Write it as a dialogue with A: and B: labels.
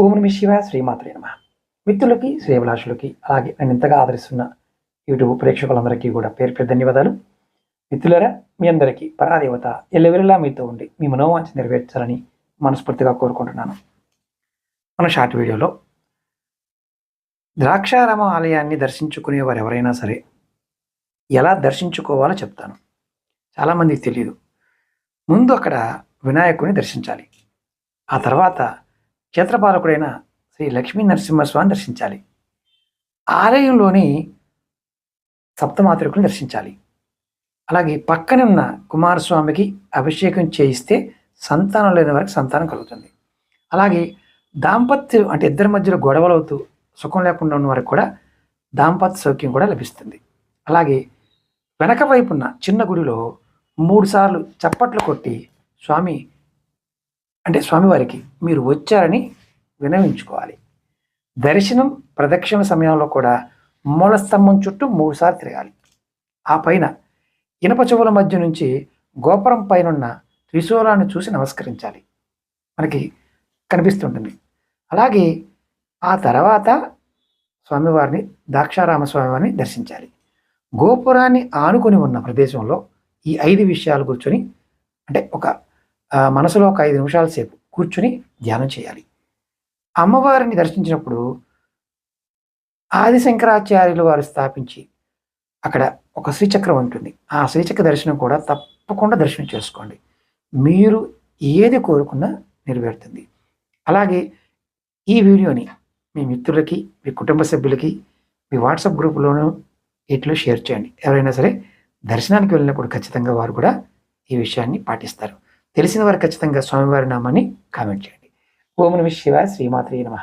A: ఓం నమ శివ శ్రీమాత్రే నమ. మిత్రులకి శ్రేయభిలాషులకి అలాగే నన్ను ఇంతగా ఆదరిస్తున్న యూట్యూబ్ ప్రేక్షకులందరికీ కూడా పేరు పేరు ధన్యవాదాలు. మిత్రులరా మీ అందరికీ పరాదేవత ఎల్లవెల్లా మీతో ఉండి మీ మనోవాంఛ నెరవేర్చాలని మనస్ఫూర్తిగా కోరుకుంటున్నాను. మన షార్ట్ వీడియోలో ద్రాక్షారామ ఆలయాన్ని దర్శించుకునే వారు ఎవరైనా సరే ఎలా దర్శించుకోవాలో చెప్తాను. చాలామందికి తెలియదు ముందు అక్కడ వినాయకుడిని దర్శించాలి. ఆ తర్వాత క్షేత్రపాలకుడైన శ్రీ లక్ష్మీ నరసింహస్వామిని దర్శించాలి. ఆలయంలోని సప్తమాతృకుని దర్శించాలి. అలాగే పక్కనే ఉన్న కుమారస్వామికి అభిషేకం చేయిస్తే సంతానం లేని వారికి సంతానం కలుగుతుంది. అలాగే దాంపత్యం అంటే ఇద్దరి మధ్యలో గొడవలు అవుతూ సుఖం లేకుండా ఉన్న వారికి కూడా దాంపత్య సౌఖ్యం కూడా లభిస్తుంది. అలాగే వెనక వైపున్న చిన్న గుడిలో మూడుసార్లు చప్పట్లు కొట్టి స్వామి అంటే స్వామివారికి మీరు వచ్చారని వినవించుకోవాలి. దర్శనం ప్రదక్షిణ సమయంలో కూడా మూలస్తంభం చుట్టూ మూడుసార్లు తిరగాలి. ఆ పైన ఇనప చెవుల మధ్య నుంచి గోపురం పైనున్న త్రిశూలాన్ని చూసి నమస్కరించాలి. మనకి కనిపిస్తుంటుంది. అలాగే ఆ తర్వాత స్వామివారిని దాక్షారామ స్వామివారిని దర్శించాలి. గోపురాన్ని ఆనుకొని ఉన్న ప్రదేశంలో ఈ ఐదు విషయాలు కూర్చొని అంటే ఒక మనసులో ఒక ఐదు నిమిషాల సేపు కూర్చుని ధ్యానం చేయాలి. అమ్మవారిని దర్శించినప్పుడు ఆది శంకరాచార్యులు వారు స్థాపించి అక్కడ ఒక శ్రీచక్రం ఉంటుంది. ఆ శ్రీచక్ర దర్శనం కూడా తప్పకుండా దర్శనం చేసుకోండి. మీరు ఏది కోరుకున్నా నెరవేరుతుంది. అలాగే ఈ వీడియోని మీ మిత్రులకి మీ కుటుంబ సభ్యులకి మీ వాట్సాప్ గ్రూపులోనూ వీటిలో షేర్ చేయండి. ఎవరైనా సరే దర్శనానికి వెళ్ళినప్పుడు ఖచ్చితంగా వారు కూడా ఈ విషయాన్ని పాటిస్తారు. తెలిసిన వారు ఖచ్చితంగా స్వామివారి నామాన్ని కామెంట్ చేయండి. ఓం నమ శివ శ్రీమాత్రి నమ.